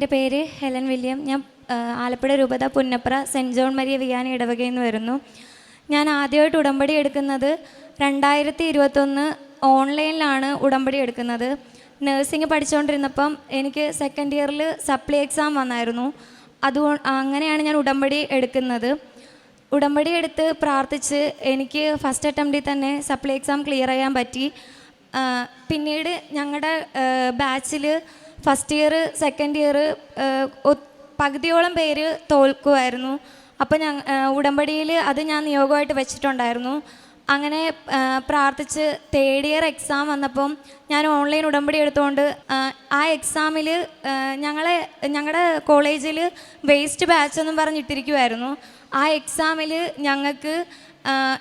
എന്റെ പേര് Helen William. ഞാൻ ആലപ്പുഴ രൂപത Punnapra saint John Maria Vianney ഇടവകയിൽ നിന്ന് വരുന്നു. ഞാൻ ആദ്യമായിട്ട് ഉടമ്പടി എടുക്കുന്നത് രണ്ടായിരത്തി ഇരുപത്തൊന്ന് ഓൺലൈനിലാണ് ഉടമ്പടി എടുക്കുന്നത്. നഴ്സിംഗ് പഠിച്ചുകൊണ്ടിരുന്നപ്പം എനിക്ക് സെക്കൻഡ് ഇയറിൽ സപ്ലി എക്സാം വന്നായിരുന്നു. അതുകൊണ്ട് അങ്ങനെയാണ് ഞാൻ ഉടമ്പടി എടുക്കുന്നത്. ഉടമ്പടി എടുത്ത് പ്രാർത്ഥിച്ച് എനിക്ക് ഫസ്റ്റ് അറ്റംപ്റ്റിൽ തന്നെ സപ്ലി എക്സാം ക്ലിയർ ചെയ്യാൻ പറ്റി. പിന്നീട് ഞങ്ങളുടെ ബാച്ചിൽ ഫസ്റ്റ് ഇയർ സെക്കൻഡ് ഇയർ പകുതിയോളം പേര് തോൽക്കുമായിരുന്നു അപ്പോൾ ഞാൻ ഉടമ്പടിയിൽ അത് ഞാൻ നിയോഗമായിട്ട് വെച്ചിട്ടുണ്ടായിരുന്നു. അങ്ങനെ പ്രാർത്ഥിച്ച് തേർഡ് ഇയർ എക്സാം വന്നപ്പം ഞാൻ ഓൺലൈൻ ഉടമ്പടി എടുത്തുകൊണ്ട് ആ എക്സാമിൽ ഞങ്ങളെ ഞങ്ങളുടെ കോളേജിൽ വേസ്റ്റ് ബാച്ച് എന്നും പറഞ്ഞിട്ടിരിക്കുമായിരുന്നു ആ എക്സാമിൽ ഞങ്ങൾക്ക്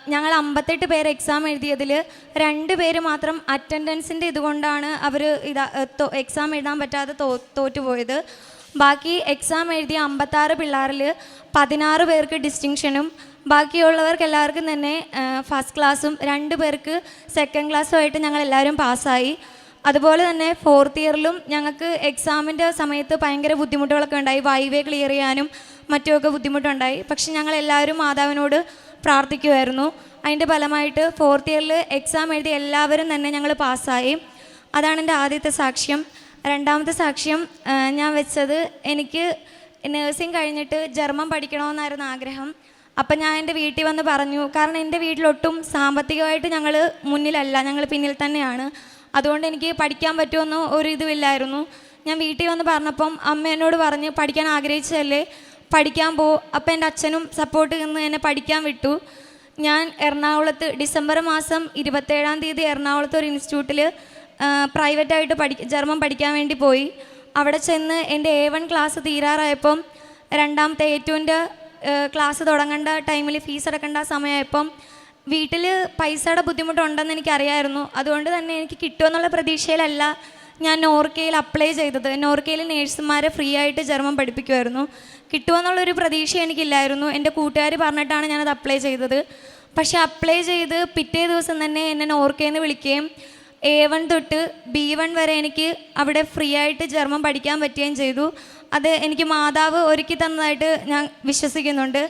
ഞങ്ങൾ അമ്പത്തെട്ട് പേർ എക്സാം എഴുതിയതിൽ രണ്ട് പേര് മാത്രം അറ്റൻഡൻസിന്റെ ഇതുകൊണ്ടാണ് അവർ ഇതാ എക്സാം എഴുതാൻ പറ്റാതെ തോ തോറ്റുപോയത്. ബാക്കി എക്സാം എഴുതിയ അമ്പത്താറ് പിള്ളേരിൽ പതിനാറ് പേർക്ക് ഡിസ്റ്റിങ്ഷനും ബാക്കിയുള്ളവർക്ക് എല്ലാവർക്കും തന്നെ ഫസ്റ്റ് ക്ലാസ്സും രണ്ട് പേർക്ക് സെക്കൻഡ് ക്ലാസ്സും ആയിട്ട് ഞങ്ങൾ എല്ലാവരും പാസ്സായി. അതുപോലെ തന്നെ ഫോർത്ത് ഇയറിലും ഞങ്ങൾക്ക് എക്സാമിന്റെ സമയത്ത് ഭയങ്കര ബുദ്ധിമുട്ടുകളൊക്കെ ഉണ്ടായി. വൈവേ ക്ലിയർ ചെയ്യാനും മറ്റുമൊക്കെ ബുദ്ധിമുട്ടുണ്ടായി. പക്ഷെ ഞങ്ങൾ എല്ലാവരും മാതാവിനോട് പ്രാർത്ഥിക്കുമായിരുന്നു അതിന്റെ ഫലമായിട്ട് ഫോർത്ത് ഇയറിൽ എക്സാം എഴുതി എല്ലാവരും തന്നെ ഞങ്ങൾ പാസ്സായി. അതാണ് എന്റെ ആദ്യത്തെ സാക്ഷ്യം. രണ്ടാമത്തെ സാക്ഷ്യം ഞാൻ വെച്ചത് എനിക്ക് നേഴ്സിംഗ് കഴിഞ്ഞിട്ട് ജർമ്മൻ പഠിക്കണമെന്നായിരുന്നു ആഗ്രഹം. അപ്പം ഞാൻ എന്റെ വീട്ടിൽ വന്ന് പറഞ്ഞു കാരണം എന്റെ വീട്ടിലൊട്ടും സാമ്പത്തികമായിട്ട് ഞങ്ങൾ മുന്നിലല്ല ഞങ്ങൾ പിന്നിൽ തന്നെയാണ്. അതുകൊണ്ട് എനിക്ക് പഠിക്കാൻ പറ്റുമെന്ന് ഒരു ഇതുമില്ലായിരുന്നു. ഞാൻ വീട്ടിൽ വന്ന് പറഞ്ഞപ്പം അമ്മ എന്നോട് പറഞ്ഞ് പഠിക്കാൻ ആഗ്രഹിച്ചതല്ലേ? പഠിക്കാൻ പോ. അപ്പം എന്റെ അച്ഛനും സപ്പോർട്ട് നിന്ന് എന്നെ പഠിക്കാൻ വിട്ടു. ഞാൻ എറണാകുളത്ത് ഡിസംബർ മാസം ഇരുപത്തേഴാം തീയതി എറണാകുളത്ത് ഒരു ഇൻസ്റ്റിറ്റ്യൂട്ടിൽ പ്രൈവറ്റായിട്ട് പഠി ജർമ്മൻ പഠിക്കാൻ വേണ്ടി പോയി. അവിടെ ചെന്ന് എന്റെ എ വൺ ക്ലാസ് തീരാറായപ്പം രണ്ടാമത്തെ ഏറ്റവുന്റെ ക്ലാസ് തുടങ്ങേണ്ട ടൈമിൽ ഫീസ് അടക്കേണ്ട സമയമായപ്പം വീട്ടിൽ പൈസയുടെ ബുദ്ധിമുട്ടുണ്ടെന്ന് എനിക്കറിയായിരുന്നു. അതുകൊണ്ട് തന്നെ എനിക്ക് കിട്ടുമെന്നുള്ള പ്രതീക്ഷയിലല്ല ഞാൻ നോർക്കയിൽ അപ്ലൈ ചെയ്തത്. നോർക്കയിൽ നേഴ്സുമാരെ ഫ്രീ ആയിട്ട് ജർമ്മൻ പഠിപ്പിക്കുമായിരുന്നു. കിട്ടുമെന്നുള്ളൊരു പ്രതീക്ഷ എനിക്കില്ലായിരുന്നു. എന്റെ കൂട്ടുകാർ പറഞ്ഞിട്ടാണ് ഞാനത് അപ്ലൈ ചെയ്തത്. പക്ഷേ അപ്ലൈ ചെയ്ത് പിറ്റേ ദിവസം തന്നെ എന്നെ നോർക്കയിൽ നിന്ന് വിളിക്കുകയും എ വൺ തൊട്ട് ബി വൺ വരെ എനിക്ക് അവിടെ ഫ്രീ ആയിട്ട് ജർമ്മൻ പഠിക്കാൻ പറ്റുകയും ചെയ്തു. അത് എനിക്ക് മാതാവ് ഒരുക്കി തന്നതായിട്ട് ഞാൻ വിശ്വസിക്കുന്നുണ്ട്.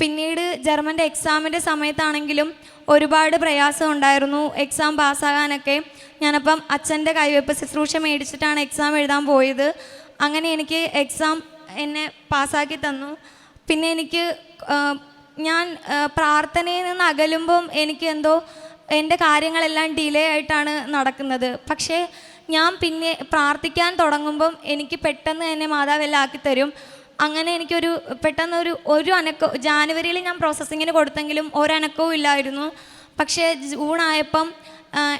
പിന്നീട് ജർമ്മന്റെ എക്സാമിന്റെ സമയത്താണെങ്കിലും ഒരുപാട് പ്രയാസം ഉണ്ടായിരുന്നു. എക്സാം പാസ്സാകാനൊക്കെ ഞാനപ്പം അച്ഛന്റെ കൈവയ്പ്പ് ശുശ്രൂഷ മേടിച്ചിട്ടാണ് എക്സാം എഴുതാൻ പോയത്. അങ്ങനെ എനിക്ക് എക്സാം എന്നെ പാസ്സാക്കി തന്നു. പിന്നെ എനിക്ക് ഞാൻ പ്രാർത്ഥനയിൽ നിന്ന് അകലുമ്പം എനിക്ക് എന്തോ എന്റെ കാര്യങ്ങളെല്ലാം ഡിലേ ആയിട്ടാണ് നടക്കുന്നത്. പക്ഷേ ഞാൻ പിന്നെ പ്രാർത്ഥിക്കാൻ തുടങ്ങുമ്പം എനിക്ക് പെട്ടെന്ന് തന്നെ മാതാവ് എല്ലാം ആക്കിത്തരും അങ്ങനെ എനിക്കൊരു പെട്ടെന്ന് ഒരു ഒരു അനക്കം ജാനുവരിയിൽ ഞാൻ പ്രോസസ്സിങ്ങിന് കൊടുത്തെങ്കിലും ഒരനക്കവും ഇല്ലായിരുന്നു. പക്ഷേ ജൂൺ ആയപ്പം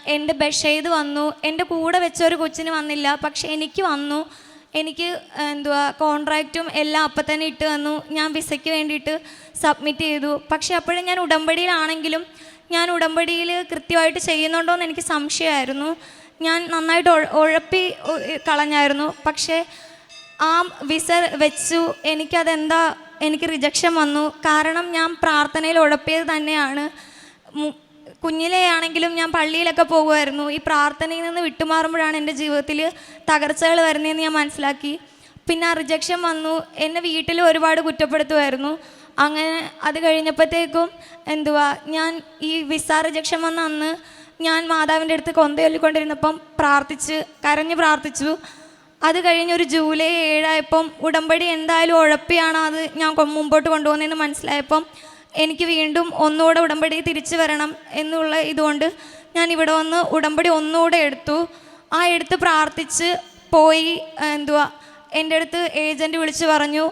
എന്റെ ബഷീദ് വന്നു. എന്റെ കൂടെ വെച്ചൊരു കൊച്ചിന് വന്നില്ല. പക്ഷേ എനിക്ക് വന്നു. എനിക്ക് എന്തുവാ കോൺട്രാക്റ്റും എല്ലാം അപ്പം തന്നെ ഇട്ട് വന്നു ഞാൻ വിസയ്ക്ക് വേണ്ടിയിട്ട് സബ്മിറ്റ് ചെയ്തു. പക്ഷേ അപ്പോഴും ഞാൻ ഉടമ്പടിയിലാണെങ്കിലും ഞാൻ ഉടമ്പടിയിൽ കൃത്യമായിട്ട് ചെയ്യുന്നുണ്ടോ എന്ന് എനിക്ക് സംശയമായിരുന്നു. ഞാൻ നന്നായിട്ട് ഉഴപ്പി കളഞ്ഞായിരുന്നു. പക്ഷേ ആ വിസർ വെച്ചു. എനിക്കതെന്താ എനിക്ക് റിജക്ഷൻ വന്നു. കാരണം ഞാൻ പ്രാർത്ഥനയിൽ ഉഴപ്പിയത് തന്നെയാണ്. കുഞ്ഞിലെ ആണെങ്കിലും ഞാൻ പള്ളിയിലൊക്കെ പോകുമായിരുന്നു. ഈ പ്രാർത്ഥനയിൽ നിന്ന് വിട്ടുമാറുമ്പോഴാണ് എന്റെ ജീവിതത്തിൽ തകർച്ചകൾ വരുന്നതെന്ന് ഞാൻ മനസ്സിലാക്കി. പിന്നെ ആ റിജക്ഷൻ വന്നു. എന്നെ വീട്ടിൽ ഒരുപാട് കുറ്റപ്പെടുത്തുമായിരുന്നു. അങ്ങനെ അത് കഴിഞ്ഞപ്പോഴത്തേക്കും എന്തുവാ ഞാൻ ഈ വിസ റിജക്ഷൻ വന്ന അന്ന് ഞാൻ മാതാവിന്റെ അടുത്ത് കൊന്തയൊല്ലിക്കൊണ്ടിരുന്നപ്പം പ്രാർത്ഥിച്ച് കരഞ്ഞ് പ്രാർത്ഥിച്ചു. അത് കഴിഞ്ഞൊരു ജൂലൈ ഏഴായപ്പം ഉടമ്പടി എന്തായാലും ഉഴപ്പിയാണ് അത് ഞാൻ മുമ്പോട്ട് കൊണ്ടുപോകുന്നതെന്ന് മനസ്സിലായപ്പം എനിക്ക് വീണ്ടും ഒന്നുകൂടെ ഉടമ്പടി തിരിച്ചു വരണം എന്നുള്ള ഇതുകൊണ്ട് ഞാൻ ഇവിടെ വന്ന് ഉടമ്പടി ഒന്നുകൂടെ എടുത്തു. ആ എടുത്ത് പ്രാർത്ഥിച്ച് പോയി എന്തുവാ എന്റെ അടുത്ത് ഏജന്റ് വിളിച്ച് പറഞ്ഞു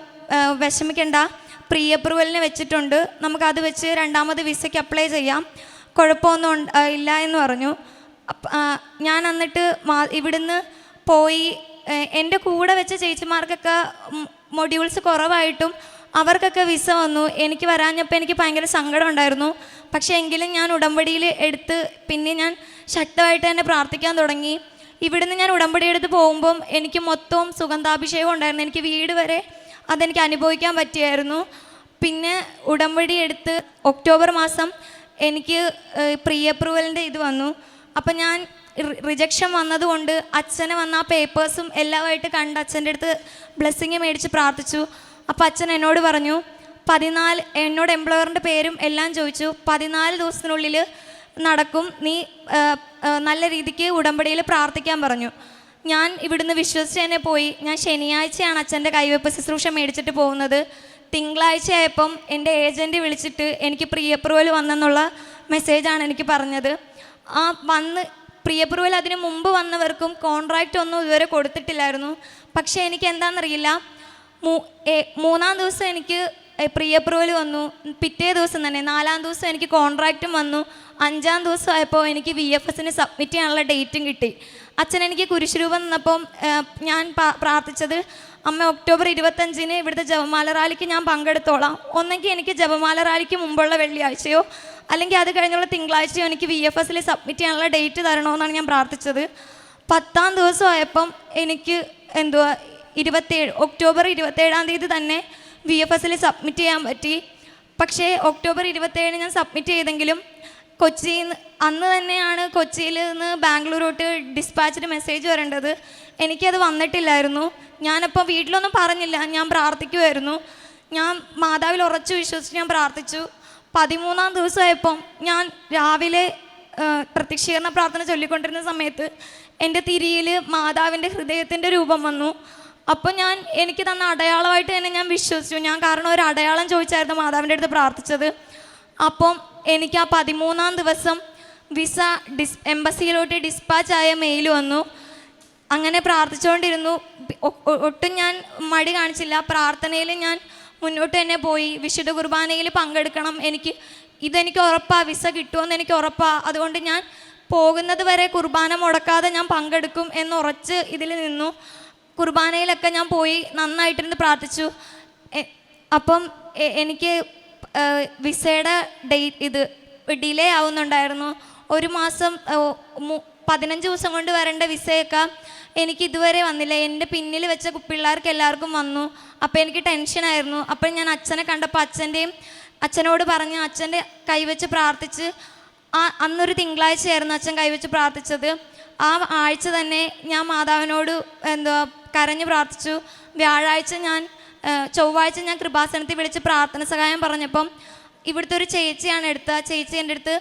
വിഷമിക്കണ്ട പ്രീ അപ്രൂവലിന് വെച്ചിട്ടുണ്ട്. നമുക്കത് വെച്ച് രണ്ടാമത് വിസയ്ക്ക് അപ്ലൈ ചെയ്യാം. കുഴപ്പമൊന്നും ഇല്ല എന്ന് പറഞ്ഞു. ഞാൻ എന്നിട്ട് ഇവിടുന്ന് പോയി എന്റെ കൂടെ വെച്ച ചേച്ചിമാർക്കൊക്കെ മൊഡ്യൂൾസ് കുറവായിട്ടും അവർക്കൊക്കെ വിസ വന്നു. എനിക്ക് വരാഞ്ഞപ്പോൾ എനിക്ക് ഭയങ്കര സങ്കടം ഉണ്ടായിരുന്നു. പക്ഷേ എങ്കിലും ഞാൻ ഉടമ്പടിയിൽ എടുത്ത് പിന്നെ ഞാൻ ശക്തമായിട്ട് തന്നെ പ്രാർത്ഥിക്കാൻ തുടങ്ങി. ഇവിടുന്ന് ഞാൻ ഉടമ്പടി എടുത്ത് പോകുമ്പം എനിക്ക് മൊത്തവും സുഗന്ധാഭിഷേകം ഉണ്ടായിരുന്നു. എനിക്ക് വീട് വരെ അതെനിക്ക് അനുഭവിക്കാൻ പറ്റിയായിരുന്നു. പിന്നെ ഉടമ്പടി എടുത്ത് ഒക്ടോബർ മാസം എനിക്ക് പ്രീ അപ്രൂവലിന്റെ ഇത് വന്നു. അപ്പം ഞാൻ റിജക്ഷൻ വന്നതുകൊണ്ട് അച്ഛന് വന്ന ആ പേപ്പേഴ്സും എല്ലാമായിട്ട് കണ്ട് അച്ഛന്റെ അടുത്ത് ബ്ലെസ്സിങ് മേടിച്ച് പ്രാർത്ഥിച്ചു. അപ്പോൾ അച്ഛൻ എന്നോട് പറഞ്ഞു പതിനാല് എന്നോട് എംപ്ലോയറിന്റെ പേരും എല്ലാം ചോദിച്ചു. പതിനാല് ദിവസത്തിനുള്ളിൽ നടക്കും. നീ നല്ല രീതിക്ക് ഉടമ്പടിയിൽ പ്രാർത്ഥിക്കാൻ പറഞ്ഞു. ഞാൻ ഇവിടുന്ന് വിശ്വസിച്ച് തന്നെ പോയി. ഞാൻ ശനിയാഴ്ചയാണ് അച്ഛന്റെ കൈവെപ്പ് ശുശ്രൂഷ മേടിച്ചിട്ട് പോകുന്നത്. തിങ്കളാഴ്ച ആയപ്പം എന്റെ ഏജന്റ് വിളിച്ചിട്ട് എനിക്ക് പ്രീ അപ്രൂവൽ വന്നെന്നുള്ള മെസ്സേജാണ് എനിക്ക് പറഞ്ഞത്. ആ വന്ന് പ്രീ അപ്രൂവൽ അതിന് മുമ്പ് വന്നവർക്കും കോൺട്രാക്റ്റ് ഒന്നും ഇതുവരെ കൊടുത്തിട്ടില്ലായിരുന്നു. പക്ഷേ എനിക്ക് എന്താണെന്നറിയില്ല മൂന്നാം ദിവസം എനിക്ക് പ്രീ അപ്രൂവൽ വന്നു. പിറ്റേ ദിവസം തന്നെ നാലാം ദിവസം എനിക്ക് കോൺട്രാക്റ്റും വന്നു. അഞ്ചാം ദിവസം ആയപ്പോൾ എനിക്ക് വി എഫ് എസിന് സബ്മിറ്റ് ചെയ്യാനുള്ള ഡേറ്റും കിട്ടി. അച്ഛൻ എനിക്ക് കുരിശുരൂപം നിന്നപ്പം ഏ, ഞാൻ പ്രാർത്ഥിച്ചത് അമ്മ ഒക്ടോബർ ഇരുപത്തഞ്ചിന് ഇവിടുത്തെ ജപമാല റാലിക്ക് ഞാൻ പങ്കെടുത്തോളാം. ഒന്നെങ്കിൽ എനിക്ക് ജപമാല റാലിക്ക് മുമ്പുള്ള വെള്ളിയാഴ്ചയോ അല്ലെങ്കിൽ അത് കഴിഞ്ഞുള്ള തിങ്കളാഴ്ചയോ എനിക്ക് വി എഫ് എസിൽ സബ്മിറ്റ് ചെയ്യാനുള്ള ഡേറ്റ് തരണമെന്നാണ് ഞാൻ പ്രാർത്ഥിച്ചത്. പത്താം ദിവസമായപ്പം എനിക്ക് എന്തുവാ ഇരുപത്തേഴ് ഒക്ടോബർ ഇരുപത്തേഴാം തീയതി തന്നെ വി എഫ് എസിൽ സബ്മിറ്റ് ചെയ്യാൻ പറ്റി. പക്ഷേ ഒക്ടോബർ ഇരുപത്തേഴിന് ഞാൻ സബ്മിറ്റ് ചെയ്തെങ്കിലും കൊച്ചിയിൽ അന്ന് തന്നെയാണ് കൊച്ചിയിൽ നിന്ന് ബാംഗ്ലൂരോട്ട് ഡിസ്പാച്ചിന് മെസ്സേജ് വരേണ്ടത്. എനിക്കത് വന്നിട്ടില്ലായിരുന്നു. ഞാനപ്പോൾ വീട്ടിലൊന്നും പറഞ്ഞില്ല. ഞാൻ പ്രാർത്ഥിക്കുമായിരുന്നു ഞാൻ മാതാവിൽ ഉറച്ചു വിശ്വസിച്ച് ഞാൻ പ്രാർത്ഥിച്ചു. പതിമൂന്നാം ദിവസമായപ്പം ഞാൻ രാവിലെ പ്രത്യക്ഷീകരണ പ്രാർത്ഥന ചൊല്ലിക്കൊണ്ടിരുന്ന സമയത്ത് എന്റെ തിരിയിൽ മാതാവിന്റെ ഹൃദയത്തിന്റെ രൂപം വന്നു. അപ്പോൾ ഞാൻ എനിക്ക് തന്ന അടയാളമായിട്ട് തന്നെ ഞാൻ വിശ്വസിച്ചു. ഞാൻ കാരണം ഒരു അടയാളം ചോദിച്ചായിരുന്നു മാതാവിന്റെ അടുത്ത് പ്രാർത്ഥിച്ചത്. അപ്പം എനിക്ക് ആ പതിമൂന്നാം ദിവസം വിസ ഡിസ് എംബസിയിലോട്ട് ഡിസ്പാച്ച് ആയ മെയിൽ വന്നു. അങ്ങനെ പ്രാർത്ഥിച്ചുകൊണ്ടിരുന്നു. ഒട്ടും ഞാൻ മടി കാണിച്ചില്ല. പ്രാർത്ഥനയിൽ ഞാൻ മുന്നോട്ട് തന്നെ പോയി. വിശുദ്ധ കുർബാനയിൽ പങ്കെടുക്കണം. എനിക്ക് ഇതെനിക്ക് ഉറപ്പാണ് വിസ കിട്ടുമെന്ന് എനിക്ക് ഉറപ്പാണ് അതുകൊണ്ട് ഞാൻ പോകുന്നത് വരെ കുർബാന മുടക്കാതെ ഞാൻ പങ്കെടുക്കും എന്ന് ഉറച്ച് ഇതിൽ നിന്നു. കുർബാനയിലൊക്കെ ഞാൻ പോയി നന്നായിട്ടിരുന്ന് പ്രാർത്ഥിച്ചു. അപ്പം എനിക്ക് വിസയുടെ ഡേറ്റ് ഇത് ഡിലേ ആവുന്നുണ്ടായിരുന്നു. ഒരു മാസം പതിനഞ്ച് ദിവസം കൊണ്ട് വരേണ്ട വിസയൊക്കെ എനിക്ക് ഇതുവരെ വന്നില്ല. എന്റെ പിന്നിൽ വെച്ച പിള്ളേർക്ക് എല്ലാവർക്കും വന്നു. അപ്പോൾ എനിക്ക് ടെൻഷനായിരുന്നു അപ്പോൾ ഞാൻ അച്ഛനെ കണ്ടപ്പോൾ അച്ഛന്റെയും അച്ഛനോട് പറഞ്ഞ് അച്ഛന്റെ കൈവച്ച് പ്രാർത്ഥിച്ച് ആ അന്നൊരു തിങ്കളാഴ്ചയായിരുന്നു അച്ഛൻ കൈവച്ച് പ്രാർത്ഥിച്ചത്. ആ ആഴ്ച തന്നെ ഞാൻ മാതാവിനോട് എന്താ കരഞ്ഞ് പ്രാർത്ഥിച്ചു. വ്യാഴാഴ്ച ഞാൻ ചൊവ്വാഴ്ച ഞാൻ കൃപാസനത്തിൽ വിളിച്ച് പ്രാർത്ഥന സഹായം പറഞ്ഞപ്പം ഇവിടുത്തെ ഒരു ചേച്ചിയാണ് എടുത്ത ആ ചേച്ചി എന്റെ അടുത്ത്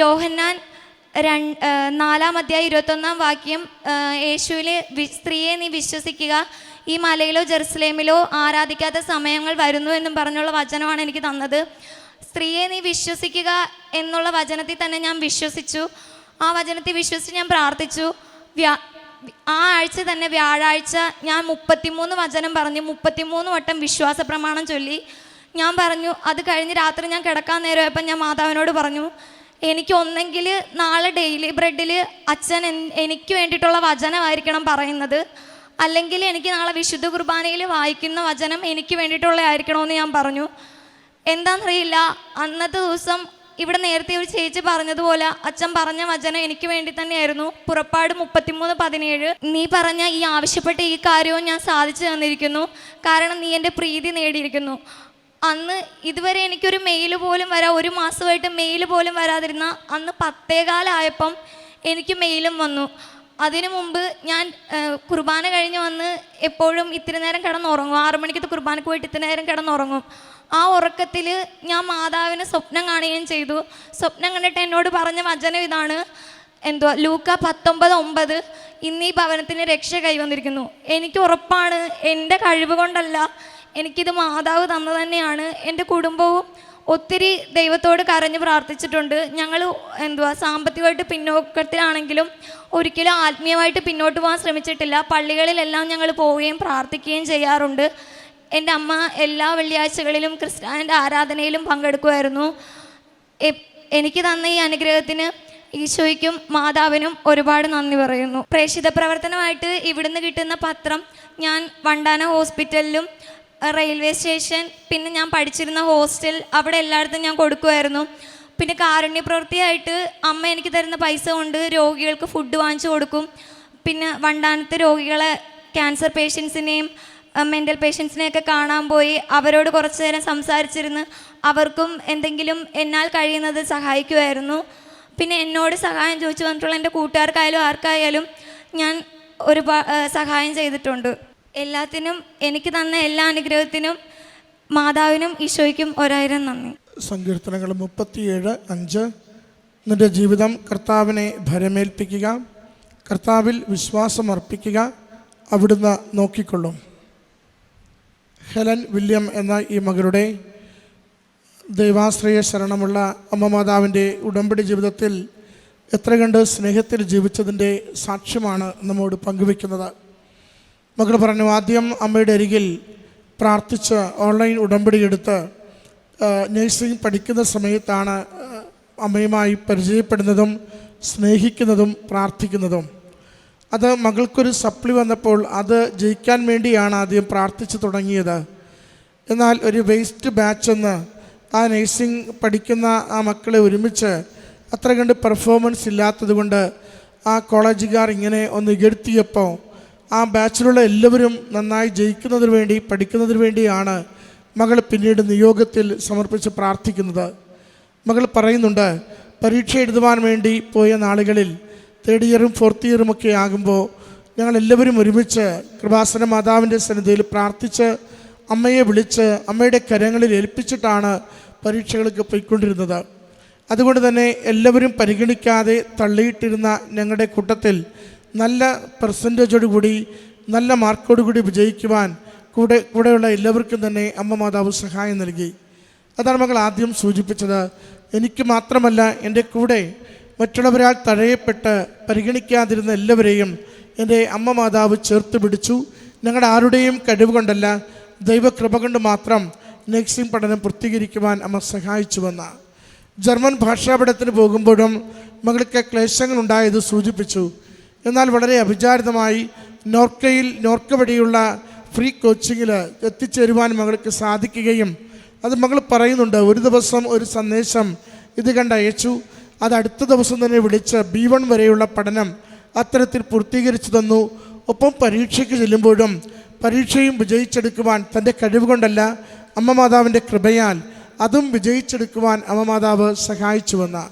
യോഹന്നാൻ രണ്ട് നാലാം അധ്യായം ഇരുപത്തൊന്നാം വാക്യം വി സ്ത്രീയെ നീ വിശ്വസിക്കുക. ഈ മലയിലോ ജെറുസലേമിലോ ആരാധിക്കാത്ത സമയങ്ങൾ വരുന്നു എന്നും പറഞ്ഞുള്ള വചനമാണ് എനിക്ക് തന്നത്. സ്ത്രീയെ നീ വിശ്വസിക്കുക എന്നുള്ള വചനത്തിൽ തന്നെ ഞാൻ വിശ്വസിച്ചു. ആ വചനത്തിൽ വിശ്വസിച്ച് ഞാൻ പ്രാർത്ഥിച്ചു. വ്യാ ആ ആഴ്ച തന്നെ വ്യാഴാഴ്ച ഞാൻ മുപ്പത്തിമൂന്ന് വചനം പറഞ്ഞു. മുപ്പത്തിമൂന്ന് വട്ടം വിശ്വാസ പ്രമാണം ചൊല്ലി. ഞാൻ പറഞ്ഞു അത് കഴിഞ്ഞ് രാത്രി ഞാൻ കിടക്കാൻ നേരമായപ്പോൾ ഞാൻ മാതാവിനോട് പറഞ്ഞു എനിക്ക് ഒന്നെങ്കിൽ നാളെ ഡെയിലി ബ്രെഡിൽ അച്ഛൻ എനിക്ക് വേണ്ടിയിട്ടുള്ള വചനമായിരിക്കണം പറയുന്നത്. അല്ലെങ്കിൽ എനിക്ക് നാളെ വിശുദ്ധ കുർബാനയിൽ വായിക്കുന്ന വചനം എനിക്ക് വേണ്ടിയിട്ടുള്ള ആയിരിക്കണമെന്ന് ഞാൻ പറഞ്ഞു. എന്താണെന്നറിയില്ല അന്നത്തെ ദിവസം ഇവിടെ നേരത്തെ ഒരു ചേച്ചി പറഞ്ഞതുപോലെ അച്ഛൻ പറഞ്ഞ വചനം എനിക്ക് വേണ്ടി തന്നെയായിരുന്നു. പുറപ്പാട് മുപ്പത്തിമൂന്ന് പതിനേഴ്. നീ പറഞ്ഞ ഈ ആവശ്യപ്പെട്ട ഈ കാര്യവും ഞാൻ സാധിച്ചു തന്നിരിക്കുന്നു. കാരണം നീ എന്റെ പ്രീതി നേടിയിരിക്കുന്നു. അന്ന് ഇതുവരെ എനിക്കൊരു മെയിൽ പോലും വരാ ഒരു മാസമായിട്ട് മെയിൽ പോലും വരാതിരുന്ന അന്ന് പത്തേകാലായപ്പം എനിക്ക് മെയിലും വന്നു. അതിനു മുമ്പ് ഞാൻ കുർബാന കഴിഞ്ഞ് വന്ന് എപ്പോഴും ഇത്തിരി നേരം കിടന്നുറങ്ങും. ആറു മണിക്കത്തെ കുർബാനക്ക് പോയിട്ട് ഇത്തിരി നേരം കിടന്നുറങ്ങും. ആ ഉറക്കത്തിൽ ഞാൻ മാതാവിനെ സ്വപ്നം കാണുകയും ചെയ്തു. സ്വപ്നം കണ്ടിട്ട് എന്നോട് പറഞ്ഞ വചനം ഇതാണ്. എന്തുവാ? ലൂക്ക പത്തൊമ്പത് ഒമ്പത്. ഇന്ന് ഭവനത്തിന് രക്ഷ കൈവന്നിരിക്കുന്നു. എനിക്ക് ഉറപ്പാണ്. എന്റെ കഴിവ് കൊണ്ടല്ല. എനിക്കിത് മാതാവ് തന്നു തന്നെയാണ്. എന്റെ കുടുംബവും ഒത്തിരി ദൈവത്തോട് കരഞ്ഞ് പ്രാർത്ഥിച്ചിട്ടുണ്ട്. ഞങ്ങൾ എന്തുവാ? സാമ്പത്തികമായിട്ട് പിന്നോക്കത്തിലാണെങ്കിലും ഒരിക്കലും ആത്മീയമായിട്ട് പിന്നോട്ട് പോകാൻ ശ്രമിച്ചിട്ടില്ല. പള്ളികളിലെല്ലാം ഞങ്ങൾ പോവുകയും പ്രാർത്ഥിക്കുകയും ചെയ്യാറുണ്ട്. എന്റെ അമ്മ എല്ലാ വെള്ളിയാഴ്ചകളിലും ക്രിസ്ത്യാനിന്റെ ആരാധനയിലും പങ്കെടുക്കുമായിരുന്നു. എനിക്ക് തന്ന ഈ അനുഗ്രഹത്തിന് ഈശോയ്ക്കും മാതാവിനും ഒരുപാട് നന്ദി പറയുന്നു. പ്രേക്ഷിത പ്രവർത്തനമായിട്ട് ഇവിടുന്ന് കിട്ടുന്ന പത്രം ഞാൻ വണ്ടാന ഹോസ്പിറ്റലിലും റെയിൽവേ സ്റ്റേഷൻ പിന്നെ ഞാൻ പഠിച്ചിരുന്ന ഹോസ്റ്റൽ അവിടെ എല്ലായിടത്തും ഞാൻ കൊടുക്കുമായിരുന്നു. പിന്നെ കാരുണ്യ പ്രവൃത്തിയായിട്ട് അമ്മ എനിക്ക് തരുന്ന പൈസ കൊണ്ട് രോഗികൾക്ക് ഫുഡ് വാങ്ങിച്ചു കൊടുക്കും. പിന്നെ വണ്ടാനത്തെ രോഗികളെ ക്യാൻസർ പേഷ്യൻസിനെയും മെന്റൽ പേഷ്യൻസിനെയൊക്കെ കാണാൻ പോയി അവരോട് കുറച്ച് നേരം സംസാരിച്ചിരുന്ന് അവർക്കും എന്തെങ്കിലും എന്നാൽ കഴിയുന്നത് സഹായിക്കുമായിരുന്നു. പിന്നെ എന്നോട് സഹായം ചോദിച്ചു വന്നിട്ടുള്ള എന്റെ കൂട്ടുകാർക്കായാലും ആർക്കായാലും ഞാൻ ഒരു സഹായം ചെയ്തിട്ടുണ്ട്. എല്ലാത്തിനും എനിക്ക് തന്ന എല്ലാ അനുഗ്രഹത്തിനും മാതാവിനും ഈശോയ്ക്കും ഒരായിരം നന്ദി. സങ്കീർത്തനങ്ങൾ മുപ്പത്തിയേഴ് അഞ്ച്. നിന്റെ ജീവിതം കർത്താവിനെ ഭരമേൽപ്പിക്കുക കർത്താവിൽ വിശ്വാസം അർപ്പിക്കുക അവിടുന്ന് നോക്കിക്കൊള്ളും. ഹെലൻ വില്യം എന്ന ഈ മകളുടെ ദൈവാശ്രയ ശരണമുള്ള അമ്മ മാതാവിന്റെ ഉടമ്പടി ജീവിതത്തിൽ എത്ര കണ്ട് സ്നേഹത്തിൽ ജീവിച്ചതിന്റെ സാക്ഷ്യമാണ് നമ്മോട് പങ്കുവെക്കുന്നത് മകൾ പറഞ്ഞു ആദ്യം അമ്മയുടെ അരികിൽ പ്രാർത്ഥിച്ച് ഓൺലൈൻ ഉടമ്പടി എടുത്ത് നഴ്സിംഗ് പഠിക്കുന്ന സമയത്താണ് അമ്മയുമായി പരിചയപ്പെടുന്നതും സ്നേഹിക്കുന്നതും പ്രാർത്ഥിക്കുന്നതും. അത് മകൾക്കൊരു സപ്ലി വന്നപ്പോൾ അത് ജയിക്കാൻ വേണ്ടിയാണ് ആദ്യം പ്രാർത്ഥിച്ചു തുടങ്ങിയത്. എന്നാൽ ഒരു വേസ്റ്റ് ബാച്ച് എന്ന് ആ നേഴ്സിംഗ് പഠിക്കുന്ന ആ മക്കളെ ഒരുമിച്ച് അത്ര കണ്ട് പെർഫോമൻസ് ഇല്ലാത്തതുകൊണ്ട് ആ കോളേജുകാർ ഇങ്ങനെ ഒന്ന് ഇകഴ്ത്തിയപ്പോൾ ആ ബാച്ചിലുള്ള എല്ലാവരും നന്നായി ജയിക്കുന്നതിന് വേണ്ടി പഠിക്കുന്നതിന് വേണ്ടിയാണ് മകൾ പിന്നീട് നിയോഗത്തിൽ സമർപ്പിച്ച് പ്രാർത്ഥിക്കുന്നത്. മകൾ പറയുന്നുണ്ട് പരീക്ഷ എഴുതുവാൻ വേണ്ടി പോയ നാളുകളിൽ തേർഡ് ഇയറും ഫോർത്ത് ഇയറും ഒക്കെ ആകുമ്പോൾ ഞങ്ങൾ എല്ലാവരും ഒരുമിച്ച് കൃപാസന മാതാവിന്റെ സന്നിധിയിൽ പ്രാർത്ഥിച്ച് അമ്മയെ വിളിച്ച് അമ്മയുടെ കരങ്ങളിൽ ഏൽപ്പിച്ചിട്ടാണ് പരീക്ഷകളൊക്കെ പോയിക്കൊണ്ടിരുന്നത്. അതുകൊണ്ട് തന്നെ എല്ലാവരും പരിഗണിക്കാതെ തള്ളിയിട്ടിരുന്ന ഞങ്ങളുടെ കൂട്ടത്തിൽ നല്ല പെർസെന്റേജോട് കൂടി നല്ല മാർക്കോടുകൂടി വിജയിക്കുവാൻ കൂടെ കൂടെയുള്ള എല്ലാവർക്കും തന്നെ അമ്മ മാതാവ് സഹായം നൽകി. അതാണ് മകൾ ആദ്യം സൂചിപ്പിച്ചത്. എനിക്ക് മാത്രമല്ല എന്റെ കൂടെ മറ്റുള്ളവരാൽ തഴയപ്പെട്ട് പരിഗണിക്കാതിരുന്ന എല്ലാവരെയും എന്റെ അമ്മ മാതാവ് ചേർത്ത് പിടിച്ചു. ഞങ്ങളുടെ ആരുടെയും കഴിവ് കൊണ്ടല്ല ദൈവകൃപ കൊണ്ട് മാത്രം നഴ്സിംഗ് പഠനം പൂർത്തീകരിക്കുവാൻ അമ്മ സഹായിച്ചുവെന്ന ജർമ്മൻ ഭാഷാ പഠനത്തിന് പോകുമ്പോഴും മകൾക്ക് ക്ലേശങ്ങൾ ഉണ്ടായത് സൂചിപ്പിച്ചു. എന്നാൽ വളരെ അഭിചാരിതമായി നോർക്കയിൽ നോർക്ക വഴിയുള്ള ഫ്രീ കോച്ചിങ്ങിൽ എത്തിച്ചേരുവാൻ മകൾക്ക് സാധിക്കുകയും അത് മകൾ പറയുന്നുണ്ട് ഒരു ദിവസം ഒരു സന്ദേശം ഇത് കണ്ട് അയച്ചു അത് അടുത്ത ദിവസം തന്നെ വിളിച്ച് ബി വൺ വരെയുള്ള പഠനം അത്തരത്തിൽ പൂർത്തീകരിച്ചു തന്നു. ഒപ്പം പരീക്ഷയ്ക്ക് ചെല്ലുമ്പോഴും പരീക്ഷയും വിജയിച്ചെടുക്കുവാൻ തന്റെ കഴിവ് കൊണ്ടല്ല അമ്മ മാതാവിന്റെ കൃപയാൽ അതും വിജയിച്ചെടുക്കുവാൻ അമ്മ മാതാവ് സഹായിച്ചുവെന്ന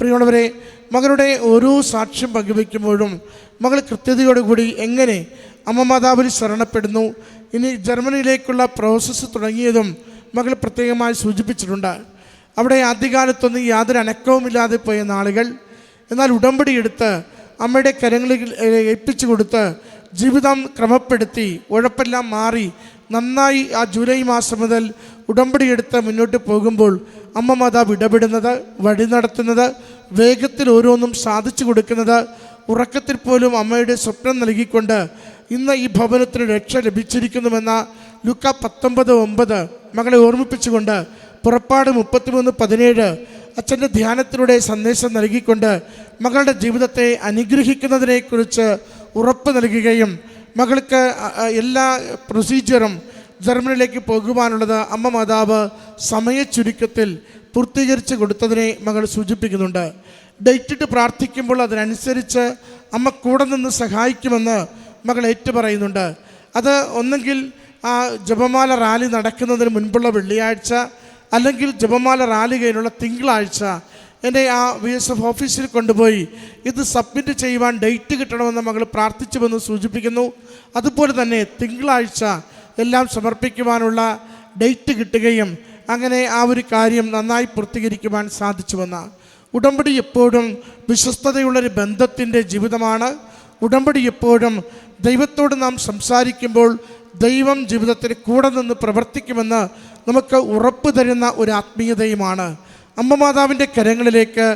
പ്രിയമുള്ളവരെ മകളുടെ ഓരോ സാക്ഷ്യം പങ്കുവയ്ക്കുമ്പോഴും മകൾ കൃത്യതയോടുകൂടി എങ്ങനെ അമ്മ മാതാവിൽ ശരണപ്പെടുന്നു? ഇനി ജർമ്മനിയിലേക്കുള്ള പ്രോസസ്സ് തുടങ്ങിയതും മകൾ പ്രത്യേകമായി സൂചിപ്പിച്ചിട്ടുണ്ട്. അവിടെ ആദ്യകാലത്തൊന്നും യാതൊരു അനക്കവുമില്ലാതെ പോയ നാളുകൾ. എന്നാൽ ഉടമ്പടി എടുത്ത് അമ്മയുടെ കരങ്ങളിൽ ഏൽപ്പിച്ചു കൊടുത്ത് ജീവിതം ക്രമപ്പെടുത്തി ഉഴപ്പെല്ലാം മാറി നന്നായി ആ ജൂലൈ മാസം മുതൽ ഉടമ്പടി എടുത്ത് മുന്നോട്ട് പോകുമ്പോൾ അമ്മ മാതാവ് ഇടപെടുന്നത് വഴി നടത്തുന്നത് വേഗത്തിൽ ഓരോന്നും സാധിച്ചു കൊടുക്കുന്നത് ഉറക്കത്തിൽ പോലും അമ്മയുടെ സ്വപ്നം നൽകിക്കൊണ്ട് ഇന്ന് ഈ ഭവനത്തിന് രക്ഷ ലഭിച്ചിരിക്കുന്നുവെന്ന ലുക്ക പത്തൊമ്പത് ഒമ്പത് മകളെ ഓർമ്മിപ്പിച്ചുകൊണ്ട് പുറപ്പാട് മുപ്പത്തിമൂന്ന് പതിനേഴ് അച്ഛന്റെ ധ്യാനത്തിലൂടെ സന്ദേശം നൽകിക്കൊണ്ട് മകളുടെ ജീവിതത്തെ അനുഗ്രഹിക്കുന്നതിനെക്കുറിച്ച് ഉറപ്പ് നൽകുകയും മകൾക്ക് എല്ലാ പ്രൊസീജിയറും ജർമ്മനിലേക്ക് പോകുവാനുള്ളത് അമ്മ മാതാവ് സമയച്ചുരുക്കത്തിൽ പൂർത്തീകരിച്ച് കൊടുത്തതിനെ മകൾ സൂചിപ്പിക്കുന്നുണ്ട്. ഡേറ്റിട്ട് പ്രാർത്ഥിക്കുമ്പോൾ അതിനനുസരിച്ച് അമ്മ കൂടെ നിന്ന് സഹായിക്കുമെന്ന് മകൾ ഏറ്റുപറയുന്നുണ്ട്. അത് ഒന്നെങ്കിൽ ആ ജപമാല റാലി നടക്കുന്നതിന് മുൻപുള്ള വെള്ളിയാഴ്ച അല്ലെങ്കിൽ ജപമാല റാലി കഴിഞ്ഞുള്ള തിങ്കളാഴ്ച എന്റെ ആ വി എസ് എഫ് ഓഫീസിൽ കൊണ്ടുപോയി. ഇത് സബ്മിറ്റ് ചെയ്യുവാൻ ഡേറ്റ് കിട്ടണമെന്ന് മകൾ പ്രാർത്ഥിച്ചുവെന്ന് സൂചിപ്പിക്കുന്നു. അതുപോലെ തന്നെ തിങ്കളാഴ്ച എല്ലാം സമർപ്പിക്കുവാനുള്ള ഡേറ്റ് കിട്ടുകയും അങ്ങനെ ആ ഒരു കാര്യം നന്നായി പൂർത്തീകരിക്കുവാൻ സാധിച്ചുവെന്ന. ഉടമ്പടി എപ്പോഴും വിശ്വസ്തതയുള്ളൊരു ബന്ധത്തിന്റെ ജീവിതമാണ്. ഉടമ്പടി എപ്പോഴും ദൈവത്തോട് നാം സംസാരിക്കുമ്പോൾ ദൈവം ജീവിതത്തിൽ കൂടെ നിന്ന് പ്രവർത്തിക്കുമെന്ന് നമുക്ക് ഉറപ്പ് തരുന്ന ഒരു ആത്മീയതയുമാണ്. അമ്മ മാതാവിന്റെ കരങ്ങളിലേക്ക്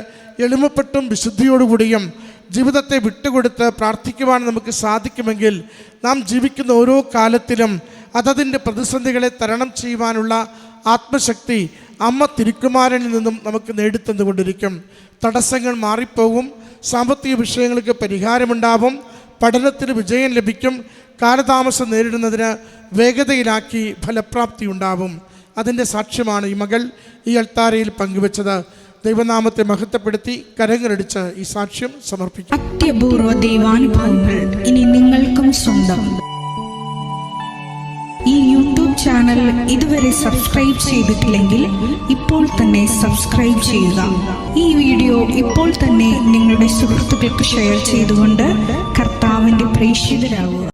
എളിമപ്പെട്ടും വിശുദ്ധിയോടുകൂടിയും ജീവിതത്തെ വിട്ടുകൊടുത്ത് പ്രാർത്ഥിക്കുവാൻ നമുക്ക് സാധിക്കുമെങ്കിൽ നാം ജീവിക്കുന്ന ഓരോ കാലത്തിലും അതതിന്റെ പ്രതിസന്ധികളെ തരണം ചെയ്യുവാനുള്ള ആത്മശക്തി അമ്മ തിരുക്കുമാരനിൽ നിന്നും നമുക്ക് നേടിത്തന്നുകൊണ്ടിരിക്കും. തടസ്സങ്ങൾ മാറിപ്പോകും സാമ്പത്തിക വിഷയങ്ങൾക്ക് പരിഹാരമുണ്ടാവും പഠനത്തിന് വിജയം ലഭിക്കും കാലതാമസം നേരിടുന്നതിന് വേഗതയിലാക്കി ഫലപ്രാപ്തി ഉണ്ടാവും അതിന്റെ സാക്ഷ്യമാണ് ഈ മകൾ ഈ അൾത്താരയിൽ പങ്കുവച്ചത്. ദൈവനാമത്തെ മഹത്വപ്പെടുത്തി കരങ്ങളടിച്ച് ഈ സാക്ഷ്യം സമർപ്പിക്കും. അത്യപൂർവ ദൈവാനുഭവങ്ങൾ ഇനി നിങ്ങൾക്കും സ്വന്തം. ഈ യൂട്യൂബ് ചാനൽ ഇതുവരെ സബ്സ്ക്രൈബ് ചെയ്തിട്ടില്ലെങ്കിൽ ഇപ്പോൾ തന്നെ സബ്സ്ക്രൈബ് ചെയ്യുക. ഈ വീഡിയോ ഇപ്പോൾ തന്നെ നിങ്ങളുടെ സുഹൃത്തുക്കൾക്ക് ഷെയർ ചെയ്തുകൊണ്ട് കർത്താവിന്റെ പ്രേക്ഷിതരാകുക.